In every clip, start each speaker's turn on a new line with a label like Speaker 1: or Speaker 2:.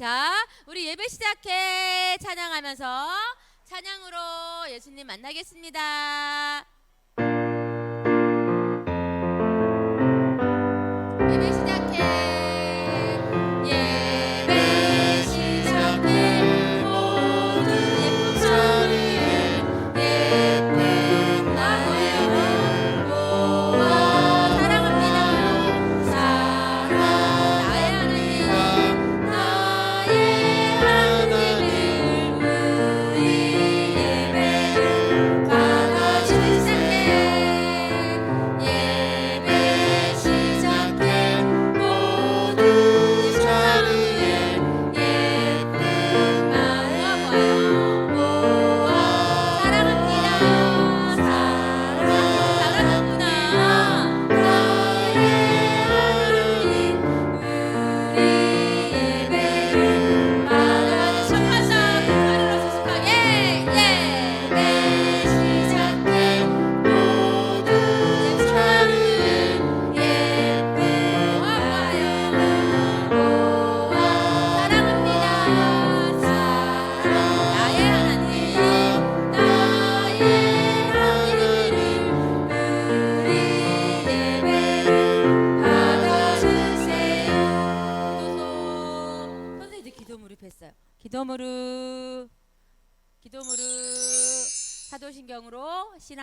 Speaker 1: 자, 우리 예배 시작해 찬양하면서 찬양으로 예수님 만나겠습니다.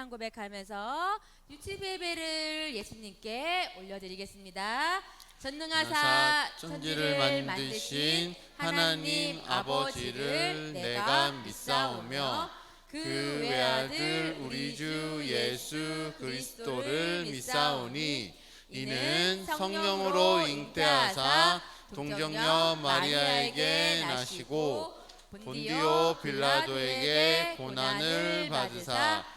Speaker 1: 신앙 고백하면서 유치부 예배를 예수님께 올려드리겠습니다. 전능하사
Speaker 2: 천지를 만드신 하나님 아버지를 내가 믿사오며 그 외아들 우리 주 예수 그리스도를 믿사오니 이는 성령으로 잉태하사 동정녀 마리아에게 나시고 본디오 빌라도에게 고난을 받으사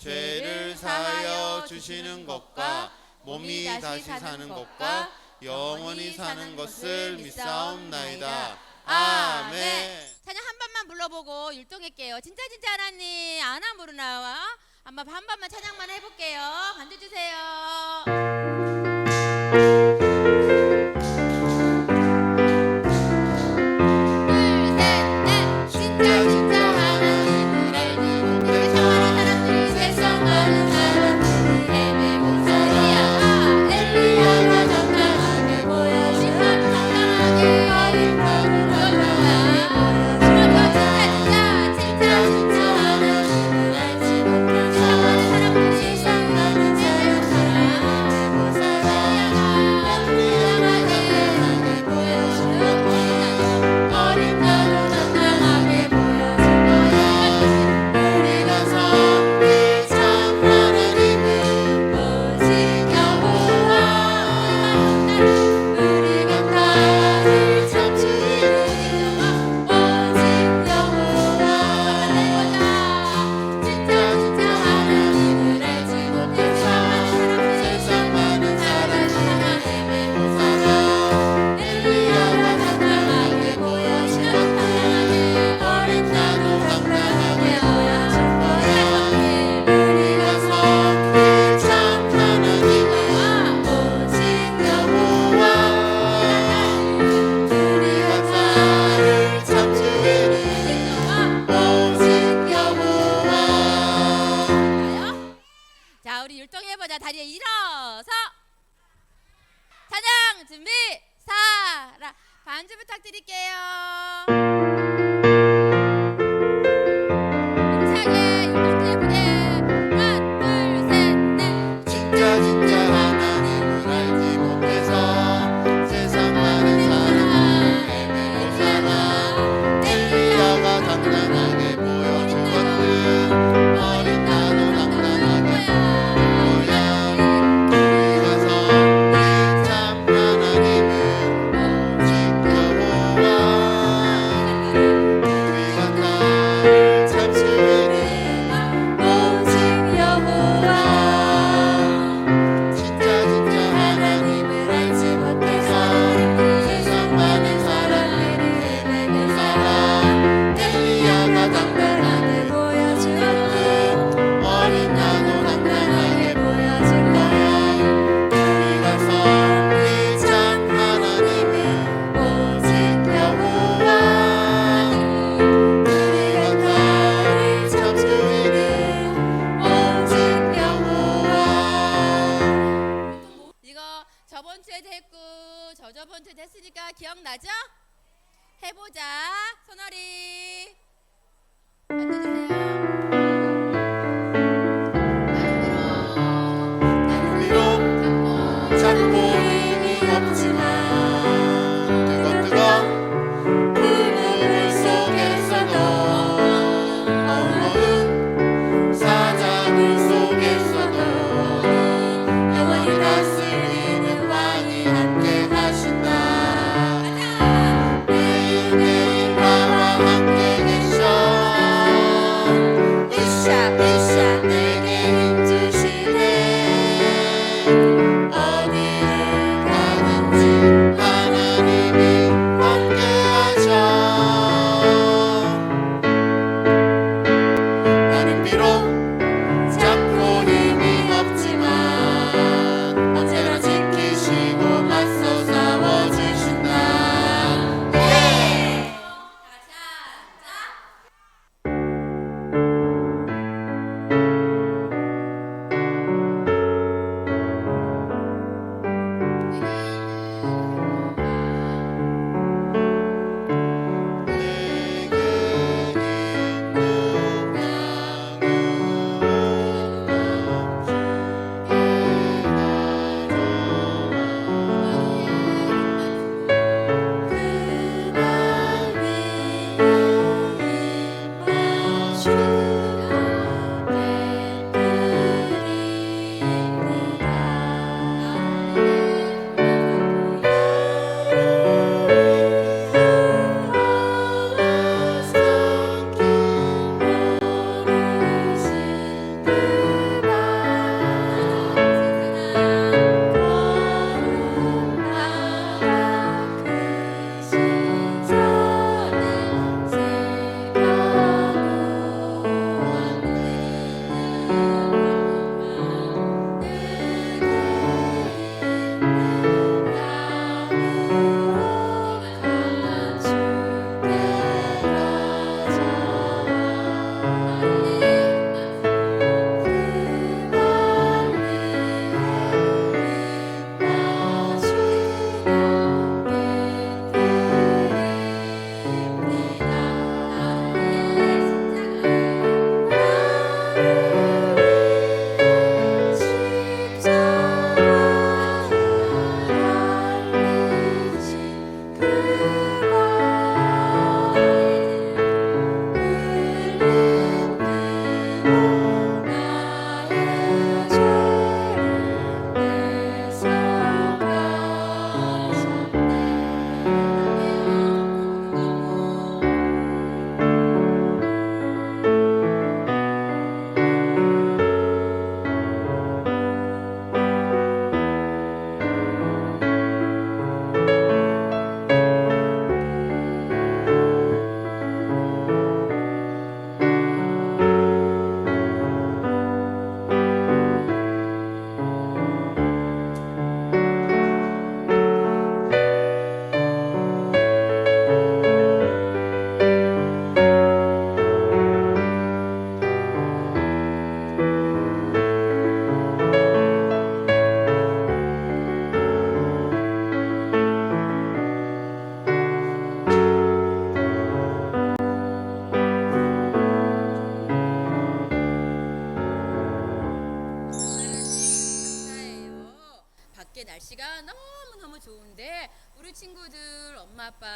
Speaker 2: 죄를 사하여 주시는 것과 몸이 다시 사는 것과 영원히 사는 것을 믿사옵나이다. 아멘.
Speaker 1: 찬양 한 번만 불러보고 율동할게요. 진짜 진짜 하나님 아나 모르나와 한번 한 번만 찬양만 해볼게요. 앉아주세요. 안주 부탁드릴게요.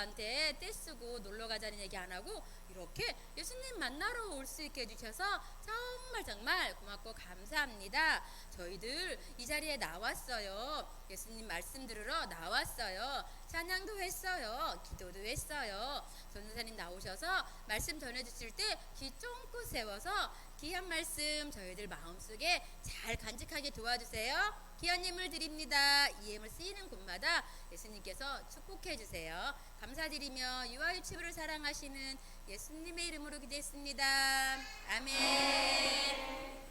Speaker 1: 아빠한테 떼쓰고 놀러 가자는 얘기 안 하고 이렇게 예수님 만나러 올 수 있게 해주셔서 정말 정말 고맙고 감사합니다. 저희들 이 자리에 나왔어요. 예수님 말씀 들으러 나왔어요. 찬양도 했어요. 기도도 했어요. 전도사님 나오셔서 말씀 전해주실 때 귀 쫑긋 세워서 귀한 말씀 저희들 마음속에 잘 간직하게 도와주세요. 귀한 예물 드립니다. 이 예물 쓰이는 곳마다 예수님께서 축복해 주세요. 감사드리며 유아 유치부를 사랑하시는 예수님의 이름으로 기도했습니다. 아멘.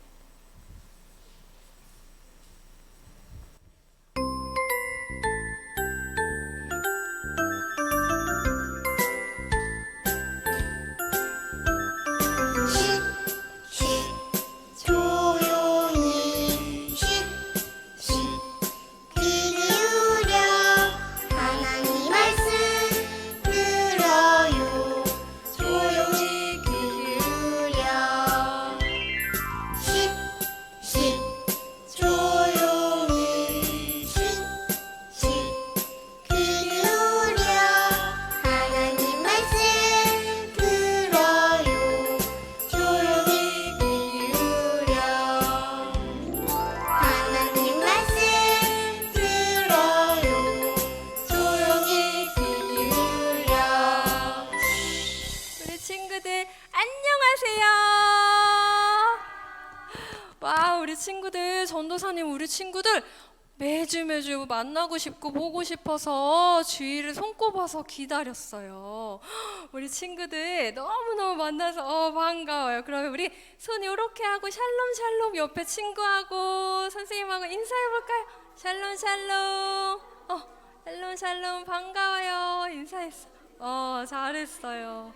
Speaker 3: 만나고 싶고 보고 싶어서 주위를 손꼽아서 기다렸어요. 우리 친구들 너무 너무 만나서 어, 반가워요. 그러면 우리 손 이렇게 하고 샬롬 샬롬 옆에 친구하고 선생님하고 인사해 볼까요? 샬롬 샬롬. 어 샬롬 샬롬 반가워요. 인사했어. 어 잘했어요.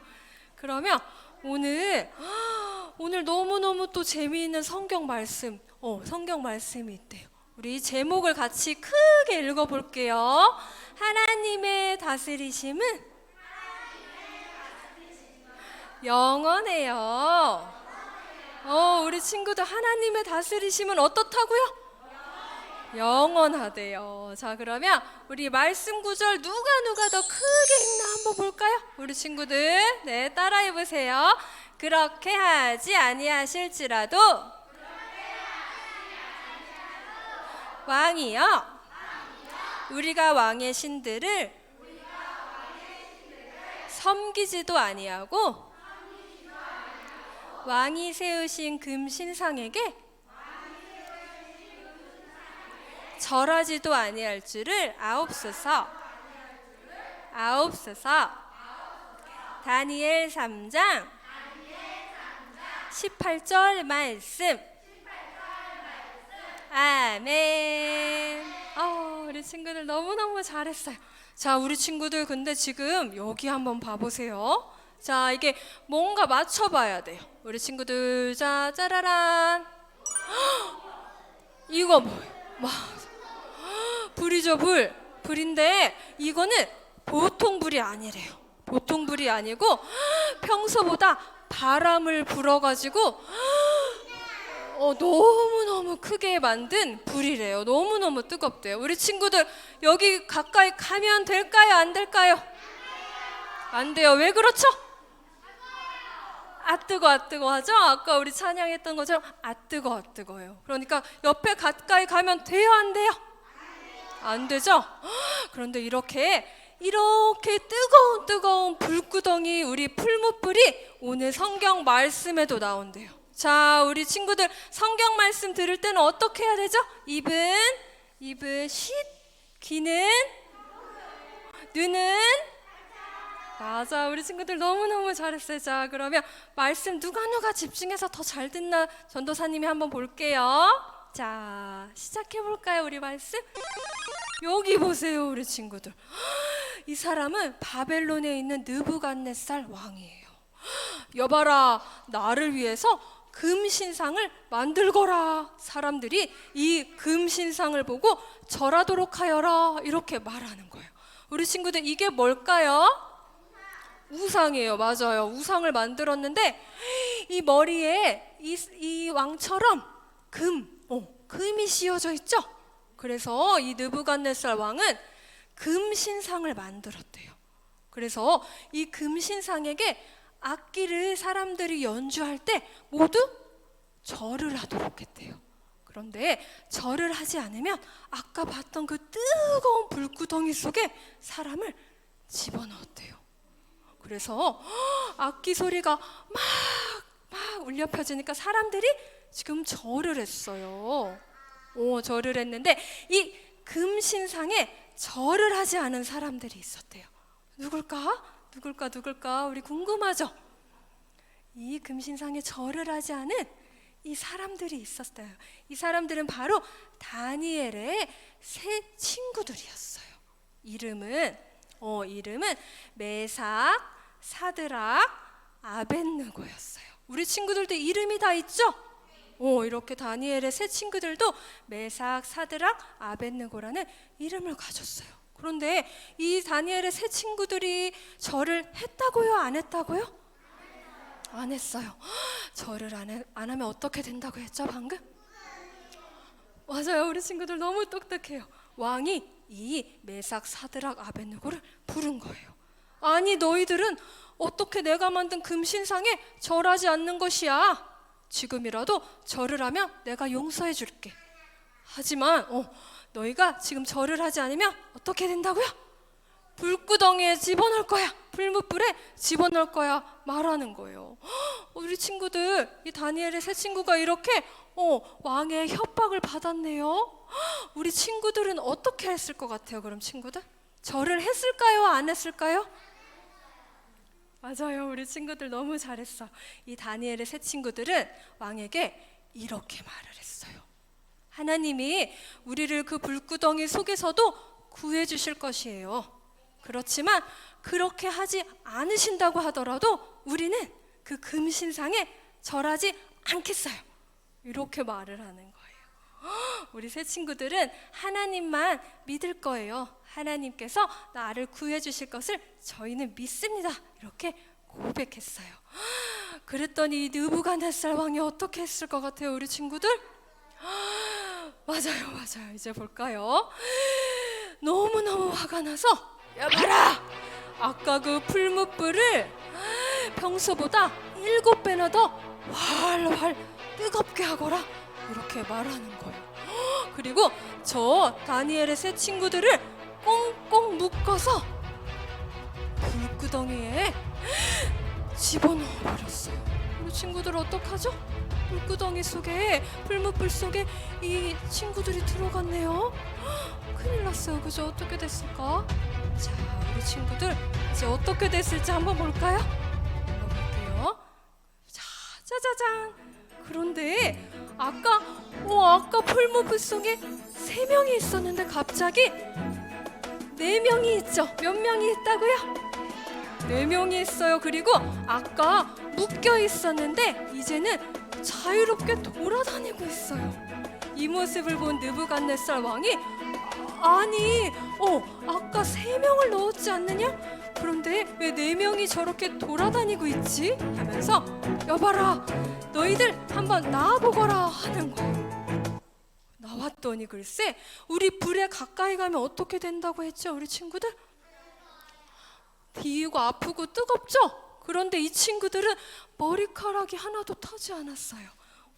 Speaker 3: 그러면 오늘 오늘 너무 너무 또 재미있는 성경 말씀, 어 성경 말씀이 있대요. 우리 제목을 같이 크게 읽어볼게요. 하나님의 다스리심은 영원해요. 어 우리 친구들 하나님의 다스리심은 어떻다고요? 영원하대요. 자, 그러면 우리 말씀 구절 누가 누가 더 크게 읽나 한번 볼까요? 우리 친구들, 네, 따라해 보세요. 그렇게 하지 아니하실지라도 왕이요. 우리가 왕의 신들을 섬기지도 아니하고 왕이 세우신 금신상에게 절하지도 아니할 줄을 아옵소서. 아옵소서. 다니엘 3장 18절 말씀. 아멘. 어, 우리 친구들 너무너무 잘했어요. 자, 우리 친구들 근데 지금 여기 한번 봐보세요. 자, 이게 뭔가 맞춰봐야 돼요. 우리 친구들, 자, 짜라란. 이거 뭐예요? 와, 불이죠 불 불인데 이거는 보통 불이 아니래요 보통 불이 아니고 평소보다 바람을 불어가지고 어, 너무너무 크게 만든 불이래요. 너무너무 뜨겁대요. 우리 친구들 여기 가까이 가면 될까요? 안 될까요? 안 돼요. 왜 그렇죠? 아 뜨거 아 뜨거 하죠? 아까 우리 찬양했던 것처럼 아 뜨거 아 뜨거요. 그러니까 옆에 가까이 가면 돼요? 안 돼요? 안 되죠? 그런데 이렇게 이렇게 뜨거운 뜨거운 불구덩이 우리 풀무불이 오늘 성경 말씀에도 나온대요. 자, 우리 친구들 성경 말씀 들을 때는 어떻게 해야 되죠? 입은 입은 쉿, 귀는 눈은 맞아, 우리 친구들 너무 너무 잘했어요. 자, 그러면 말씀 누가 누가 집중해서 더 잘 듣나 전도사님이 한번 볼게요. 자, 시작해 볼까요, 우리 말씀? 여기 보세요, 우리 친구들. 이 사람은 바벨론에 있는 느부갓네살 왕이에요. 여봐라, 나를 위해서 금 신상을 만들거라. 사람들이 이 금 신상을 보고 절하도록 하여라 이렇게 말하는 거예요. 우리 친구들 이게 뭘까요? 우상이에요. 맞아요. 우상을 만들었는데 이 머리에 이, 이 왕처럼 금, 어, 금이 씌워져 있죠? 그래서 이 느부갓네살 왕은 금신상을 만들었대요. 그래서 이 금신상에게 악기를 사람들이 연주할 때 모두 절을 하도록 했대요. 그런데 절을 하지 않으면 아까 봤던 그 뜨거운 불구덩이 속에 사람을 집어넣었대요. 그래서 악기 소리가 막, 막 울려 펴지니까 사람들이 지금 절을 했어요. 오, 절을 했는데 이 금신상에 절을 하지 않은 사람들이 있었대요. 누굴까? 누굴까? 누굴까? 우리 궁금하죠? 이 금신상에 절을 하지 않은 이 사람들이 있었어요. 이 사람들은 바로 다니엘의 세 친구들이었어요. 이름은 어 이름은 메삭, 사드락, 아벤느고였어요. 우리 친구들도 이름이 다 있죠? 어 이렇게 다니엘의 세 친구들도 메삭, 사드락, 아벤느고라는 이름을 가졌어요. 그런데 이 다니엘의 세 친구들이 절을 했다고요? 안 했다고요? 안 했어요. 절을 안, 해, 안 하면 어떻게 된다고 했죠 방금? 맞아요. 우리 친구들 너무 똑똑해요. 왕이 이 메삭 사드락 아벤누고를 부른 거예요. 아니 너희들은 어떻게 내가 만든 금신상에 절하지 않는 것이야? 지금이라도 절을 하면 내가 용서해 줄게. 하지만 어, 너희가 지금 절을 하지 않으면 어떻게 된다고요? 불구덩이에 집어넣을 거야. 불무불에 집어넣을 거야. 말하는 거예요. 헉, 우리 친구들, 이 다니엘의 세 친구가 이렇게 어, 왕의 협박을 받았네요. 헉, 우리 친구들은 어떻게 했을 것 같아요? 그럼 친구들? 절을 했을까요? 안 했을까요? 맞아요. 우리 친구들 너무 잘했어. 이 다니엘의 세 친구들은 왕에게 이렇게 말을 했어요. 하나님이 우리를 그 불구덩이 속에서도 구해 주실 것이에요. 그렇지만 그렇게 하지 않으신다고 하더라도 우리는 그 금신상에 절하지 않겠어요. 이렇게 말을 하는 거예요. 우리 새 친구들은 하나님만 믿을 거예요. 하나님께서 나를 구해 주실 것을 저희는 믿습니다. 이렇게 고백했어요. 그랬더니 이 느부갓네살 왕이 어떻게 했을 것 같아요, 우리 친구들? 맞아요, 맞아요. 이제 볼까요? 너무 너무 화가 나서 야 봐라, 아까 그 풀무불을 평소보다 일곱 배나 더 활활 뜨겁게 하거라 이렇게 말하는 거예요. 그리고 저 다니엘의 세 친구들을 꽁꽁 묶어서 불구덩이에 집어넣어 버렸어요. 우리 친구들 어떡하죠? 불구덩이 속에 불무불 속에 이 친구들이 들어갔네요. 큰일 났어요. 그죠? 어떻게 됐을까? 자, 우리 친구들 이제 어떻게 됐을지 한번 볼까요? 볼게요. 자, 짜자잔. 그런데 아까 어 아까 풀무불 속에 세 명이 있었는데 갑자기 네 명이 있죠. 몇 명이 있다고요? 네 명이 있어요. 그리고 아까 묶여 있었는데 이제는 자유롭게 돌아다니고 있어요. 이 모습을 본 느부갓네살 왕이 아니, 어, 아까 세 명을 넣었지 않느냐? 그런데 왜 네 명이 저렇게 돌아다니고 있지? 하면서 여봐라, 너희들 한번 나와보거라 하는 거예요. 나왔더니 글쎄, 우리 불에 가까이 가면 어떻게 된다고 했죠, 우리 친구들? 비우고 아프고 뜨겁죠? 그런데 이 친구들은 머리카락이 하나도 타지 않았어요.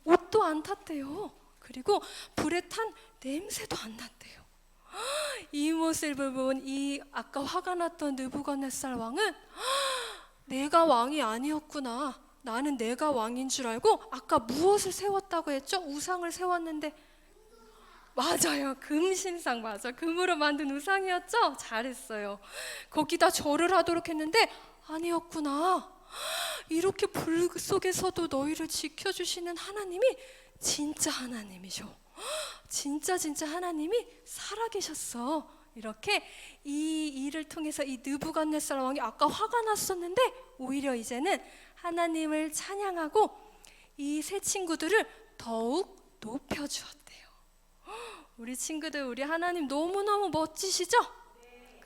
Speaker 3: 옷도 안 탔대요. 그리고 불에 탄 냄새도 안 났대요. 이 모습을 본 이 아까 화가 났던 느부갓네살 왕은 내가 왕이 아니었구나. 나는 내가 왕인 줄 알고 아까 무엇을 세웠다고 했죠? 우상을 세웠는데 맞아요. 금신상 맞아. 금으로 만든 우상이었죠? 잘했어요. 거기다 절을 하도록 했는데 아니었구나. 이렇게 불 속에서도 너희를 지켜주시는 하나님이 진짜 하나님이셔. 진짜 진짜 하나님이 살아계셨어. 이렇게 이 일을 통해서 이 느부갓네살 왕이 아까 화가 났었는데 오히려 이제는 하나님을 찬양하고 이 세 친구들을 더욱 높여 주었대요. 우리 친구들 우리 하나님 너무너무 멋지시죠?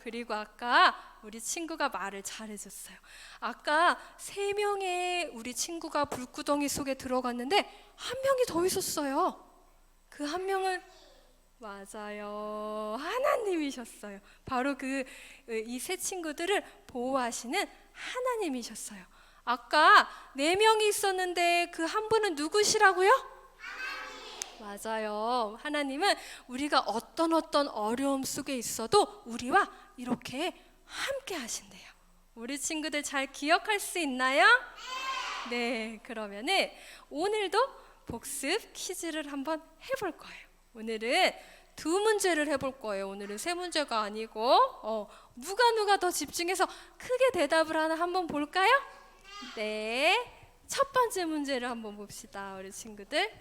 Speaker 3: 그리고 아까 우리 친구가 말을 잘해줬어요. 아까 세 명의 우리 친구가 불구덩이 속에 들어갔는데 한 명이 더 있었어요. 그 한 명은 맞아요. 하나님이셨어요. 바로 그 이 세 친구들을 보호하시는 하나님이셨어요. 아까 네 명이 있었는데 그 한 분은 누구시라고요? 맞아요. 하나님은 우리가 어떤 어떤 어려움 속에 있어도 우리와 이렇게 함께 하신대요. 우리 친구들 잘 기억할 수 있나요? 네, 그러면은 오늘도 복습 퀴즈를 한번 해볼 거예요. 오늘은 두 문제를 해볼 거예요. 오늘은 세 문제가 아니고 어, 누가 누가 더 집중해서 크게 대답을 하나 한번 볼까요? 네, 첫 번째 문제를 한번 봅시다, 우리 친구들.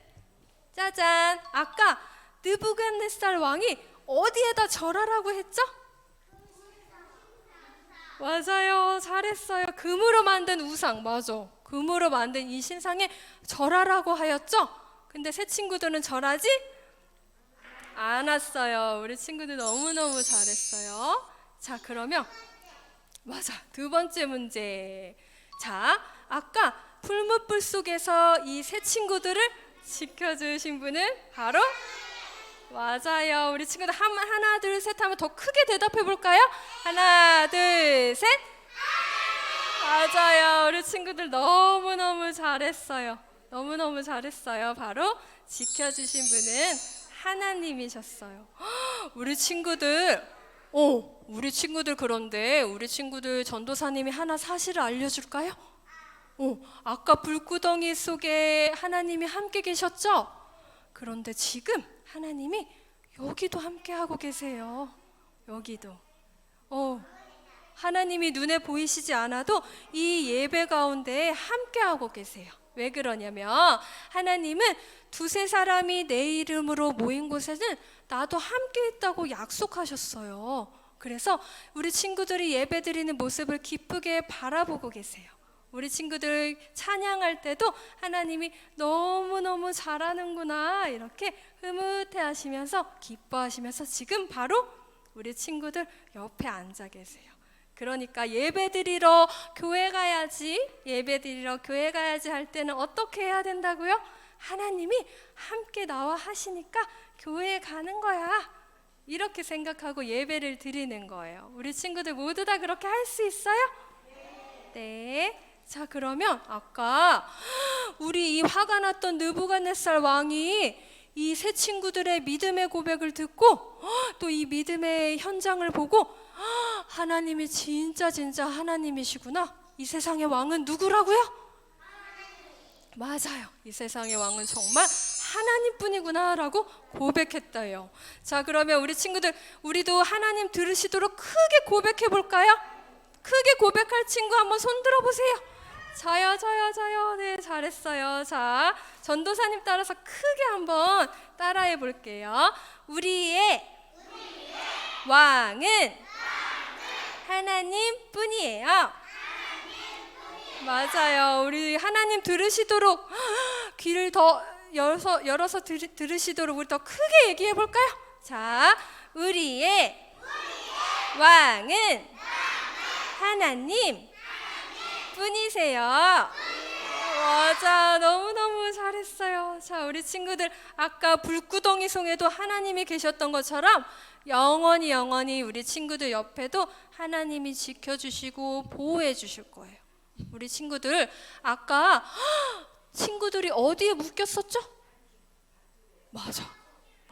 Speaker 3: 짜잔, 아까 느부갓네살 왕이 어디에다 절하라고 했죠? 맞아요. 잘했어요. 금으로 만든 우상. 맞아. 금으로 만든 이 신상에 절하라고 하였죠? 근데 새 친구들은 절하지 않았어요. 우리 친구들 너무너무 잘했어요. 자, 그러면 맞아. 두 번째 문제. 자, 아까 풀무불 속에서 이 새 친구들을 지켜주신 분은 바로 맞아요. 우리 친구들 한, 하나, 둘, 셋 하면 더 크게 대답해 볼까요? 하나, 둘, 셋. 맞아요. 우리 친구들 너무너무 잘했어요. 너무너무 잘했어요. 바로 지켜주신 분은 하나님이셨어요. 헉, 우리 친구들, 어, 우리 친구들 그런데 우리 친구들 전도사님이 하나 사실을 알려줄까요? 어, 아까 불구덩이 속에 하나님이 함께 계셨죠? 그런데 지금 하나님이 여기도 함께 하고 계세요. 여기도. 어, 하나님이 눈에 보이시지 않아도 이 예배 가운데 함께 하고 계세요. 왜 그러냐면 하나님은 두세 사람이 내 이름으로 모인 곳에는 나도 함께 있다고 약속하셨어요. 그래서 우리 친구들이 예배 드리는 모습을 기쁘게 바라보고 계세요. 우리 친구들 찬양할 때도 하나님이 너무너무 잘하는구나 이렇게 흐뭇해 하시면서 기뻐하시면서 지금 바로 우리 친구들 옆에 앉아 계세요. 그러니까 예배 드리러 교회 가야지, 예배 드리러 교회 가야지 할 때는 어떻게 해야 된다고요? 하나님이 함께 나와 하시니까 교회에 가는 거야. 이렇게 생각하고 예배를 드리는 거예요. 우리 친구들 모두 다 그렇게 할 수 있어요? 네. 자, 그러면 아까 우리 이 화가 났던 느부갓네살 왕이 이 세 친구들의 믿음의 고백을 듣고 또 이 믿음의 현장을 보고 하나님이 진짜 진짜 하나님이시구나. 이 세상의 왕은 누구라고요? 맞아요. 이 세상의 왕은 정말 하나님뿐이구나라고 고백했다요. 자, 그러면 우리 친구들 우리도 하나님 들으시도록 크게 고백해 볼까요? 크게 고백할 친구 한번 손 들어 보세요. 저요, 저요, 저요. 네, 잘했어요. 자, 전도사님 따라서 크게 한번 따라해 볼게요. 우리의 왕은 하나님 뿐이에요. 맞아요. 우리 하나님 들으시도록 귀를 더 열어서 열어서 들, 들으시도록 우리 더 크게 얘기해 볼까요? 자, 우리의 왕은 하나님 뿐이세요. 맞아, 너무 너무 잘했어요. 자, 우리 친구들 아까 불구덩이 송에도 하나님이 계셨던 것처럼 영원히 영원히 우리 친구들 옆에도 하나님이 지켜주시고 보호해 주실 거예요. 우리 친구들 아까 친구들이 어디에 묶였었죠? 맞아.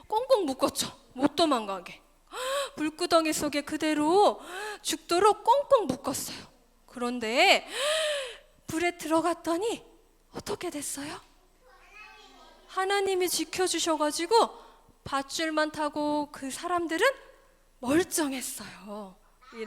Speaker 3: 꽁꽁 묶었죠. 못 도망가게. 불구덩이 속에 그대로 죽도록 꽁꽁 묶었어요. 그런데 불에 들어갔더니 어떻게 됐어요? 하나님이 지켜주셔가지고 밧줄만 타고 그 사람들은 멀쩡했어요. 이-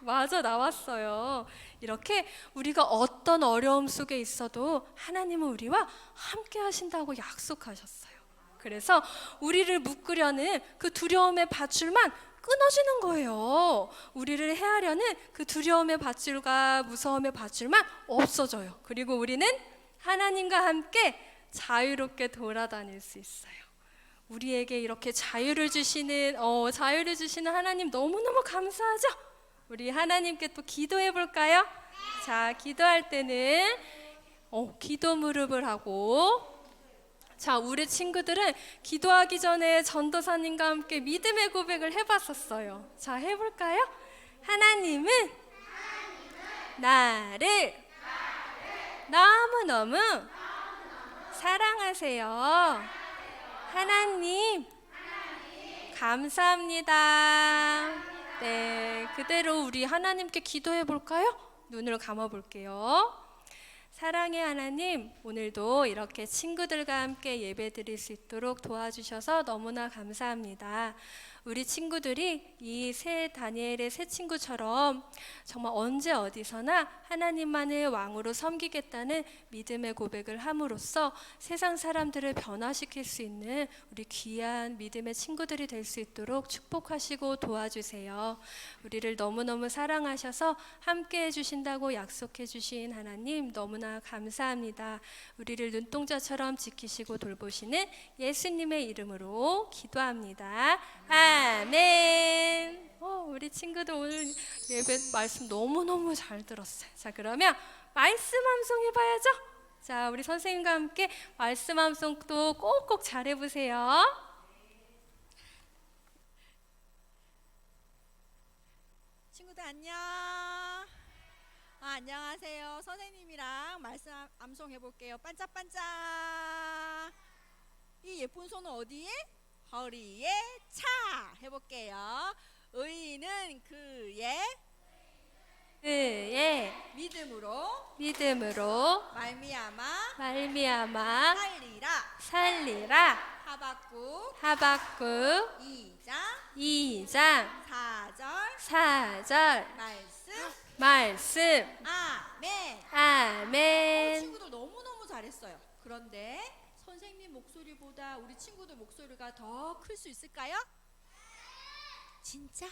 Speaker 3: 맞아 나왔어요. 이렇게 우리가 어떤 어려움 속에 있어도 하나님은 우리와 함께 하신다고 약속하셨어요. 그래서 우리를 묶으려는 그 두려움의 밧줄만 끊어지는 거예요. 우리를 해하려는 그 두려움의 밧줄과 무서움의 밧줄만 없어져요. 그리고 우리는 하나님과 함께 자유롭게 돌아다닐 수 있어요. 우리에게 이렇게 자유를 주시는 어, 자유를 주시는 하나님 너무너무 감사하죠? 우리 하나님께 또 기도해 볼까요? 자, 기도할 때는 어, 기도 무릎을 하고 자, 우리 친구들은 기도하기 전에 전도사님과 함께 믿음의 고백을 해봤었어요. 자, 해볼까요? 하나님은 나를 너무너무 사랑하세요. 하나님, 감사합니다. 네, 그대로 우리 하나님께 기도해 볼까요? 눈을 감아 볼게요. 사랑의 하나님, 오늘도 이렇게 친구들과 함께 예배 드릴 수 있도록 도와주셔서 너무나 감사합니다. 우리 친구들이 이 새 다니엘의 새 친구처럼 정말 언제 어디서나 하나님만을 왕으로 섬기겠다는 믿음의 고백을 함으로써 세상 사람들을 변화시킬 수 있는 우리 귀한 믿음의 친구들이 될 수 있도록 축복하시고 도와주세요. 우리를 너무너무 사랑하셔서 함께 해주신다고 약속해 주신 하나님 너무나 감사합니다. 우리를 눈동자처럼 지키시고 돌보시는 예수님의 이름으로 기도합니다. 아멘. 어, 우리 친구들 오늘 예배 말씀 너무너무 잘 들었어요. 자, 그러면 말씀 암송 해봐야죠. 자, 우리 선생님과 함께 말씀 암송도 꼭꼭 잘 해보세요.
Speaker 4: 친구들 안녕. 아, 안녕하세요. 선생님이랑 말씀 암- 암송 해볼게요. 반짝반짝. 이 예쁜 손은 어디에? 허리에 차 해볼게요. 의인은 그의
Speaker 3: 그의
Speaker 4: 믿음으로
Speaker 3: 믿음으로
Speaker 4: 말미암아
Speaker 3: 말미암아
Speaker 4: 살리라.
Speaker 3: 살리라.
Speaker 4: 하박국
Speaker 3: 하박국
Speaker 4: 2장
Speaker 3: 2장
Speaker 4: 4절
Speaker 3: 4절
Speaker 4: 말씀.
Speaker 3: 말씀
Speaker 4: 아멘. 어,
Speaker 3: 아멘.
Speaker 4: 친구들 너무너무 잘했어요. 그런데 선생님 목소리보다 우리 친구들 목소리가 더 클 수 있을까요? 진짜?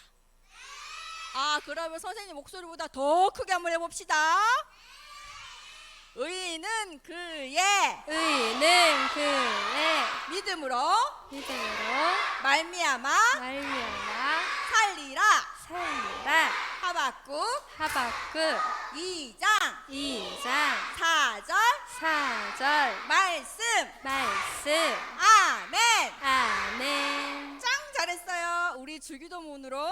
Speaker 4: 아, 그러면 선생님 목소리보다 더 크게 한번 해봅시다. 의인은 그의
Speaker 3: 의는 그의
Speaker 4: 믿음으로
Speaker 3: 믿음으로
Speaker 4: 말미암아
Speaker 3: 말미암아
Speaker 4: 살리라.
Speaker 3: 살리라.
Speaker 4: 하박국
Speaker 3: 하박국
Speaker 4: 2장
Speaker 3: 2장
Speaker 4: 4절
Speaker 3: 4절
Speaker 4: 말씀.
Speaker 3: 말씀
Speaker 4: 아멘.
Speaker 3: 아멘.
Speaker 4: 짱 잘했어요. 우리 주기도문으로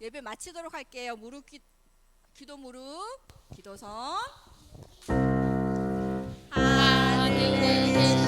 Speaker 4: 예배 마치도록 할게요. 무릎 기, 기도 무릎 기도선.
Speaker 1: 하늘에